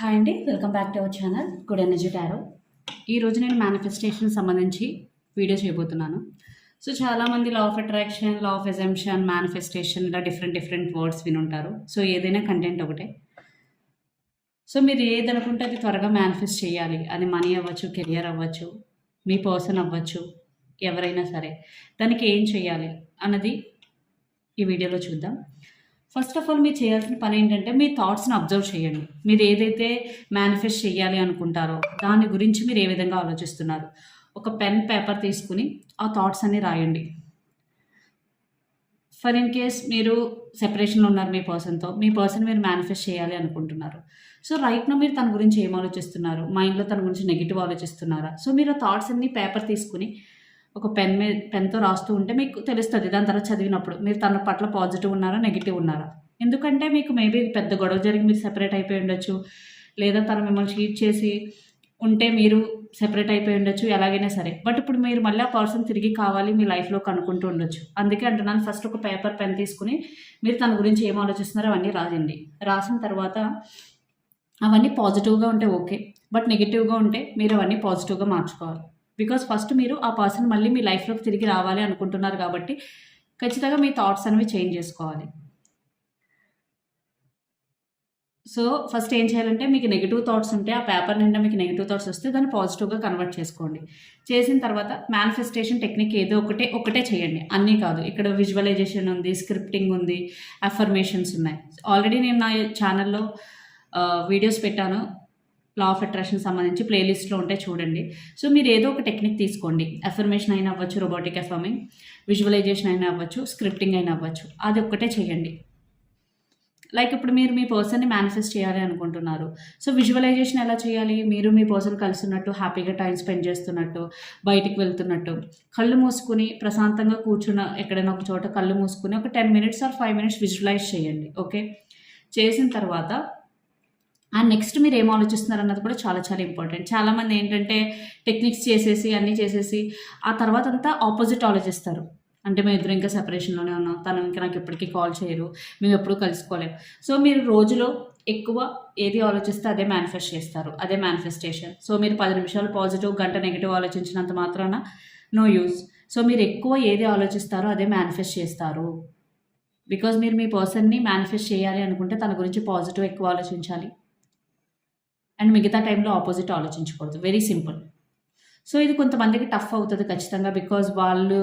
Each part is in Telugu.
హాయ్ అండి welcome back to our channel good energy tarot. ఈరోజు నేను మేనిఫెస్టేషన్ సంబంధించి వీడియో చేయబోతున్నాను. సో చాలామంది law of attraction law of assumption manifestation ఇలా డిఫరెంట్ డిఫరెంట్ వర్డ్స్ వినుంటారు. సో ఏదైనా కంటెంట్ ఒకటే. సో మీరు ఏది అనుకుంటే అది త్వరగా మేనిఫెస్ట్ చేయాలి. అది మనీ అవ్వచ్చు కెరియర్ అవ్వచ్చు మీ పర్సన్ అవ్వచ్చు ఎవరైనా సరే. దానికి ఏం చేయాలి అన్నది ఈ వీడియోలో చూద్దాం. ఫస్ట్ ఆఫ్ ఆల్ మీరు చేయాల్సిన పని ఏంటంటే మీ థాట్స్ని అబ్జర్వ్ చేయండి. మీరు ఏదైతే మేనిఫెస్ట్ చేయాలి అనుకుంటారో దాని గురించి మీరు ఏ విధంగా ఆలోచిస్తున్నారు? ఒక పెన్ పేపర్ తీసుకుని ఆ థాట్స్ అన్ని రాయండి. ఫర్ ఇన్ కేస్ మీరు సెపరేషన్లో ఉన్నారు మీ పర్సన్తో మీ పర్సన్ మీరు మేనిఫెస్ట్ చేయాలి అనుకుంటున్నారు. సో రైట్నో మీరు తన గురించి ఏం ఆలోచిస్తున్నారు? మైండ్లో తన గురించి నెగిటివ్ ఆలోచిస్తున్నారా? సో మీరు థాట్స్ అన్ని పేపర్ తీసుకుని ఒక పెన్ మీద పెన్తో రాస్తూ ఉంటే మీకు తెలుస్తుంది దాని తర్వాత చదివినప్పుడు. మీరు తన పట్ల పాజిటివ్ ఉన్నారా నెగిటివ్ ఉన్నారా? ఎందుకంటే మీకు మేబీ పెద్ద గొడవ జరిగి మీరు సెపరేట్ అయిపోయి ఉండొచ్చు. లేదా తను మిమ్మల్ని చీట్ చేసి ఉంటే మీరు సెపరేట్ అయిపోయి ఉండొచ్చు ఎలాగైనా సరే. బట్ ఇప్పుడు మీరు మళ్ళీ ఆ పర్సన్ తిరిగి కావాలి మీ లైఫ్లో కనుక్కుంటూ ఉండొచ్చు. అందుకే అంటున్నాను ఫస్ట్ ఒక పేపర్ పెన్ తీసుకుని మీరు తన గురించి ఏం ఆలోచిస్తున్నారో అవన్నీ రాయండి. రాసిన తర్వాత అవన్నీ పాజిటివ్గా ఉంటే ఓకే బట్ నెగిటివ్గా ఉంటే మీరు అవన్నీ పాజిటివ్గా మార్చుకోవాలి. బికాస్ ఫస్ట్ మీరు ఆ పర్సన్ మళ్ళీ మీ లైఫ్లోకి తిరిగి రావాలి అనుకుంటున్నారు కాబట్టి ఖచ్చితంగా మీ థాట్స్ అనేవి చేంజ్ చేసుకోవాలి. సో ఫస్ట్ ఏం చేయాలంటే మీకు నెగిటివ్ థాట్స్ ఉంటే ఆ పేపర్ నిండా మీకు నెగిటివ్ థాట్స్ వస్తే దాన్ని పాజిటివ్గా కన్వర్ట్ చేసుకోండి. చేసిన తర్వాత మేనిఫెస్టేషన్ టెక్నిక్ ఏదో ఒకటే ఒకటే చేయండి. అన్నీ కాదు. ఇక్కడ విజువలైజేషన్ ఉంది స్క్రిప్టింగ్ ఉంది అఫర్మేషన్స్ ఉన్నాయి. ఆల్రెడీ నేను నా ఛానల్లో వీడియోస్ uh, పెట్టాను. లా ఆఫ్ అట్రాక్షన్ సంబంధించి ప్లేలిస్ట్లో ఉంటే చూడండి. సో మీరు ఏదో ఒక టెక్నిక్ తీసుకోండి. అఫర్మేషన్ అయినా అవ్వచ్చు రోబోటిక్ అఫర్మింగ్ విజువలైజేషన్ అయినా అవ్వచ్చు స్క్రిప్టింగ్ అయినా అవ్వచ్చు. అది ఒక్కటే చేయండి. లైక్ ఇప్పుడు మీరు మీ పర్సన్ని మేనిఫెస్ట్ చేయాలి అనుకుంటున్నారు. సో విజువలైజేషన్ ఎలా చేయాలి? మీరు మీ పర్సన్ కలుస్తున్నట్టు హ్యాపీగా టైం స్పెండ్ చేస్తున్నట్టు బయటికి వెళ్తున్నట్టు. కళ్ళు మూసుకుని ప్రశాంతంగా కూర్చున్న ఎక్కడైనా ఒక చోట కళ్ళు మూసుకుని ఒక ten minutes or five minutes visualise చేయండి. ఓకే చేసిన తర్వాత అండ్ నెక్స్ట్ మీరు ఏం ఆలోచిస్తున్నారు అన్నది కూడా చాలా చాలా ఇంపార్టెంట్. చాలామంది ఏంటంటే టెక్నిక్స్ చేసేసి అన్నీ చేసేసి ఆ తర్వాత అంతా ఆపోజిట్ ఆలోచిస్తారు. అంటే మేము ఇద్దరు ఇంకా సెపరేషన్లోనే ఉన్నాం. తను ఇంకా నాకు ఎప్పటికీ కాల్ చేయరు. మేము ఎప్పుడూ కలుసుకోలేము సో మీరు రోజులో ఎక్కువ ఏది ఆలోచిస్తే అదే మేనిఫెస్ట్ చేస్తారు. అదే మేనిఫెస్టేషన్ సో మీరు పది నిమిషాలు పాజిటివ్ గంట నెగిటివ్ ఆలోచించినంత మాత్రాన నో యూస్ సో మీరు ఎక్కువ ఏది ఆలోచిస్తారో అదే మేనిఫెస్ట్ చేస్తారు. బికాజ్ మీరు మీ పర్సన్ని మేనిఫెస్ట్ చేయాలి అనుకుంటే తన గురించి పాజిటివ్ ఎక్కువ ఆలోచించాలి. అండ్ మిగతా టైంలో ఆపోజిట్ ఆలోచించకూడదు. వెరీ సింపుల్ సో ఇది కొంతమందికి టఫ్ అవుతుంది ఖచ్చితంగా బికాజ్ వాళ్ళు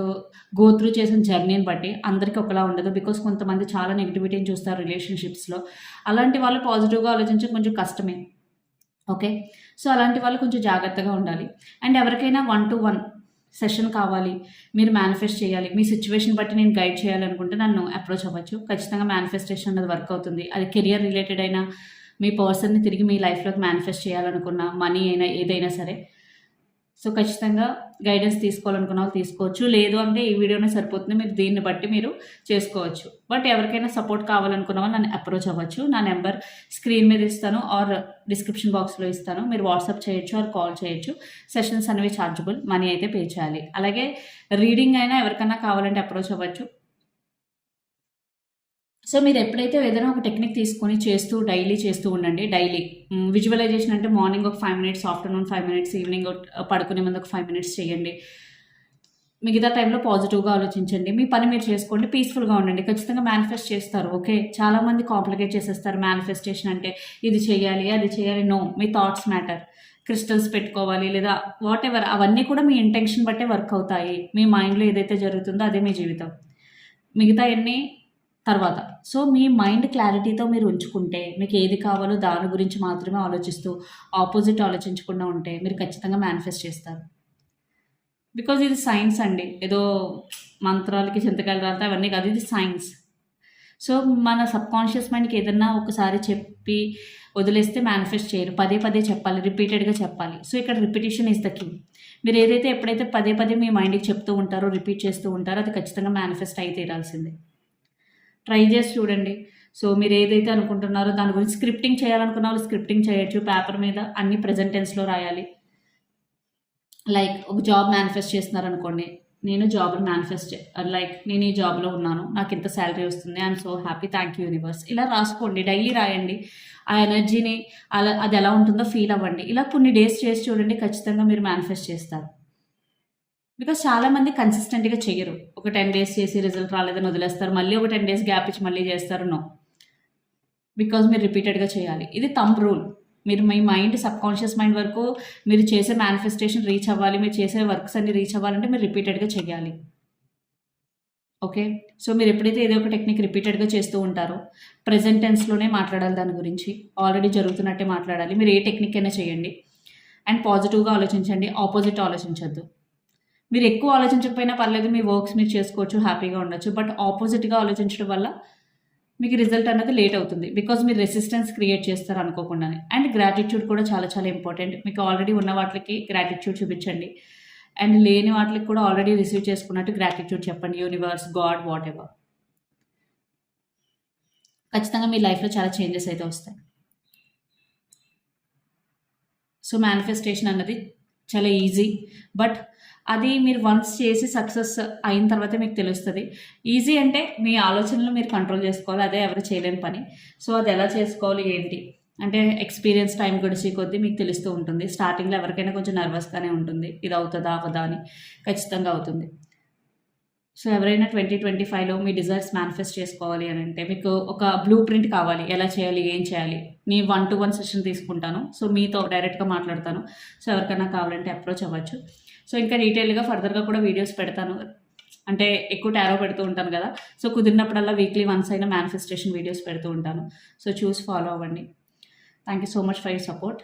గో త్రూ చేసిన జర్నీని బట్టి అందరికీ ఒకలా ఉండదు. బికాజ్ కొంతమంది చాలా నెగిటివిటీని చూస్తారు రిలేషన్షిప్స్లో అలాంటి వాళ్ళు పాజిటివ్గా ఆలోచించడం కొంచెం కష్టమే. ఓకే సో అలాంటి వాళ్ళు కొంచెం జాగ్రత్తగా ఉండాలి. అండ్ ఎవరికైనా వన్ టు వన్ సెషన్ కావాలి. మీరు మేనిఫెస్ట్ చేయాలి. మీ సిచ్యువేషన్ బట్టి నేను గైడ్ చేయాలనుకుంటే నన్ను అప్రోచ్ అవ్వచ్చు. ఖచ్చితంగా మేనిఫెస్టేషన్ అనేది వర్క్ అవుతుంది. అది కెరియర్ రిలేటెడ్ అయినా మీ పర్సన్ని తిరిగి మీ లైఫ్లోకి మేనిఫెస్ట్ చేయాలనుకున్న మనీ అయినా ఏదైనా సరే. సో ఖచ్చితంగా గైడెన్స్ తీసుకోవాలనుకున్న వాళ్ళు తీసుకోవచ్చు. లేదు అంటే ఈ వీడియోనే సరిపోతుంది. మీరు దీన్ని బట్టి మీరు చేసుకోవచ్చు. బట్ ఎవరికైనా సపోర్ట్ కావాలనుకున్న వాళ్ళు నన్ను అప్రోచ్ అవ్వచ్చు. నా నెంబర్ స్క్రీన్ మీద ఇస్తాను ఆర్ డిస్క్రిప్షన్ బాక్స్లో ఇస్తాను. మీరు వాట్సాప్ చేయొచ్చు ఆర్ కాల్ చేయొచ్చు. సెషన్స్ అనేవి ఛార్జబుల్ మనీ అయితే పే చేయాలి. అలాగే రీడింగ్ అయినా ఎవరికైనా కావాలంటే అప్రోచ్ అవ్వచ్చు. సో మీరు ఎప్పుడైతే ఏదైనా ఒక టెక్నిక్ తీసుకొని చేస్తూ డైలీ చేస్తూ ఉండండి డైలీ. విజువలైజేషన్ అంటే మార్నింగ్ ఒక five minutes afternoon five minutes evening పడుకునే ముందు ఒక ఫైవ్ మినిట్స్ చేయండి. మిగతా టైంలో పాజిటివ్గా ఆలోచించండి. మీ పని మీరు చేసుకోండి పీస్ఫుల్గా ఉండండి. ఖచ్చితంగా మేనిఫెస్ట్ చేస్తారు ఓకే? చాలామంది కాంప్లికేట్ చేసేస్తారు మేనిఫెస్టేషన్ అంటే ఇది చేయాలి అది చేయాలి. నో మీ థాట్స్ మ్యాటర్. క్రిస్టల్స్ పెట్టుకోవాలి లేదా వాట్ ఎవర్ అవన్నీ కూడా మీ ఇంటెన్షన్ బట్టే వర్క్ అవుతాయి. మీ మైండ్లో ఏదైతే జరుగుతుందో అదే మీ జీవితం. మిగతా ఎన్ని తర్వాత. సో మీ మైండ్ క్లారిటీతో మీరు ఉంచుకుంటే మీకు ఏది కావాలో దాని గురించి మాత్రమే ఆలోచిస్తూ ఆపోజిట్ ఆలోచించకుండా ఉంటే మీరు ఖచ్చితంగా మేనిఫెస్ట్ చేస్తారు. బికాజ్ ఇది సైన్స్ అండి. ఏదో మంత్రాలకి చింతకాయలు రాలితే అవన్నీ కాదు ఇది సైన్స్. సో మన సబ్ కాన్షియస్ మైండ్కి ఏదన్నా ఒకసారి చెప్పి వదిలేస్తే మేనిఫెస్ట్ చేయరు. పదే పదే చెప్పాలి రిపీటెడ్గా చెప్పాలి. సో ఇక్కడ రిపిటేషన్ ఇస్ ద కీ. మీరు ఏదైతే ఎప్పుడైతే పదే పదే మీ మైండ్కి చెప్తూ ఉంటారో రిపీట్ చేస్తూ ఉంటారో అది ఖచ్చితంగా మేనిఫెస్ట్ అయి తీరాల్సిందే. ట్రై చేసి చూడండి. సో మీరు ఏదైతే అనుకుంటున్నారో దాని గురించి స్క్రిప్టింగ్ చేయాలనుకున్న వాళ్ళు స్క్రిప్టింగ్ చేయొచ్చు. పేపర్ మీద అన్ని ప్రజెంటెన్స్లో రాయాలి. లైక్ ఒక జాబ్ మేనిఫెస్ట్ చేస్తున్నారు అనుకోండి నేను జాబ్ని మేనిఫెస్ట్ లైక్ నేను ఈ జాబ్లో ఉన్నాను. నాకు ఇంత శాలరీ వస్తుంది. I'm so happy. Thank you universe. ఇలా రాసుకోండి. డైలీ రాయండి. ఆ ఎనర్జీని అలా అది ఎలా ఉంటుందో ఫీల్ అవ్వండి. ఇలా కొన్ని డేస్ చేసి చూడండి. ఖచ్చితంగా మీరు మేనిఫెస్ట్ చేస్తారు. బికాస్ చాలామంది కన్సిస్టెంట్గా చేయరు ఒక టెన్ డేస్ చేసి రిజల్ట్ రాలేదని వదిలేస్తారు. మళ్ళీ ఒక టెన్ డేస్ గ్యాప్ ఇచ్చి మళ్ళీ చేస్తారు. నో బికాజ్ మీరు రిపీటెడ్గా చేయాలి. ఇది తమ్ రూల్ మీరు మీ మైండ్ సబ్ కాన్షియస్ మైండ్ వరకు మీరు చేసే మేనిఫెస్టేషన్ రీచ్ అవ్వాలి. మీరు చేసే వర్క్స్ అన్ని రీచ్ అవ్వాలంటే మీరు రిపీటెడ్గా చేయాలి ఓకే సో మీరు ఎప్పుడైతే ఏదో ఒక టెక్నిక్ రిపీటెడ్గా చేస్తూ ఉంటారో ప్రజెంట్ టెన్స్లోనే మాట్లాడాలి దాని గురించి. ఆల్రెడీ జరుగుతున్నట్టే మాట్లాడాలి. మీరు ఏ టెక్నిక్ అయినా చేయండి. అండ్ పాజిటివ్గా ఆలోచించండి. ఆపోజిట్ ఆలోచించద్దు. మీరు ఎక్కువ ఆలోచించకపోయినా పర్లేదు మీ వర్క్స్ మీరు చేసుకోవచ్చు హ్యాపీగా ఉండొచ్చు. బట్ ఆపోజిట్గా ఆలోచించడం వల్ల మీకు రిజల్ట్ అన్నది లేట్ అవుతుంది. బికాజ్ మీరు రెసిస్టెన్స్ క్రియేట్ చేస్తారు అనుకోకుండానే. అండ్ గ్రాటిట్యూడ్ కూడా చాలా చాలా ఇంపార్టెంట్. మీకు ఆల్రెడీ ఉన్న వాటికి గ్రాటిట్యూడ్ చూపించండి. అండ్ లేని వాటికి కూడా ఆల్రెడీ రిసీవ్ చేసుకున్నట్టు గ్రాటిట్యూడ్ చెప్పండి. యూనివర్స్ గాడ్ వాట్ ఎవర్ ఖచ్చితంగా మీ లైఫ్లో చాలా చేంజెస్ అయితే వస్తాయి. సో మేనిఫెస్టేషన్ అన్నది చాలా ఈజీ బట్ అది మీరు వన్స్ చేసి సక్సెస్ అయిన తర్వాత మీకు తెలుస్తుంది. ఈజీ అంటే మీ ఆలోచనలు మీరు కంట్రోల్ చేసుకోవాలి అదే ఎవరు చేయలేని పని. సో అది ఎలా చేసుకోవాలి ఏంటి? అంటే ఎక్స్పీరియన్స్ టైం గడిచి కొద్దీ మీకు తెలుస్తూ ఉంటుంది. స్టార్టింగ్లో ఎవరికైనా కొంచెం నర్వస్గానే ఉంటుంది. ఇది అవుతుందా అవదా అని ఖచ్చితంగా అవుతుంది. సో ఎవరైనా ట్వంటీ ట్వంటీ ఫైవ్లో మీ డిజైర్స్ మేనిఫెస్ట్ చేసుకోవాలి అని అంటే మీకు ఒక బ్లూ ప్రింట్ కావాలి. ఎలా చేయాలి? ఏం చేయాలి? నేను వన్ టు వన్ సెషన్ తీసుకుంటాను. సో మీతో డైరెక్ట్గా మాట్లాడతాను. సో ఎవరికైనా కావాలంటే అప్రోచ్ అవ్వచ్చు. సో ఇంకా డీటెయిల్గా ఫర్దర్గా కూడా వీడియోస్ పెడతాను. అంటే ఎక్కువ టారో పెడుతూ ఉంటాను కదా. సో కుదిరినప్పుడల్లా వీక్లీ వన్స్ అయినా మేనిఫెస్టేషన్ వీడియోస్ పెడుతూ ఉంటాను. సో చూసి ఫాలో అవ్వండి. Thank you so much for you support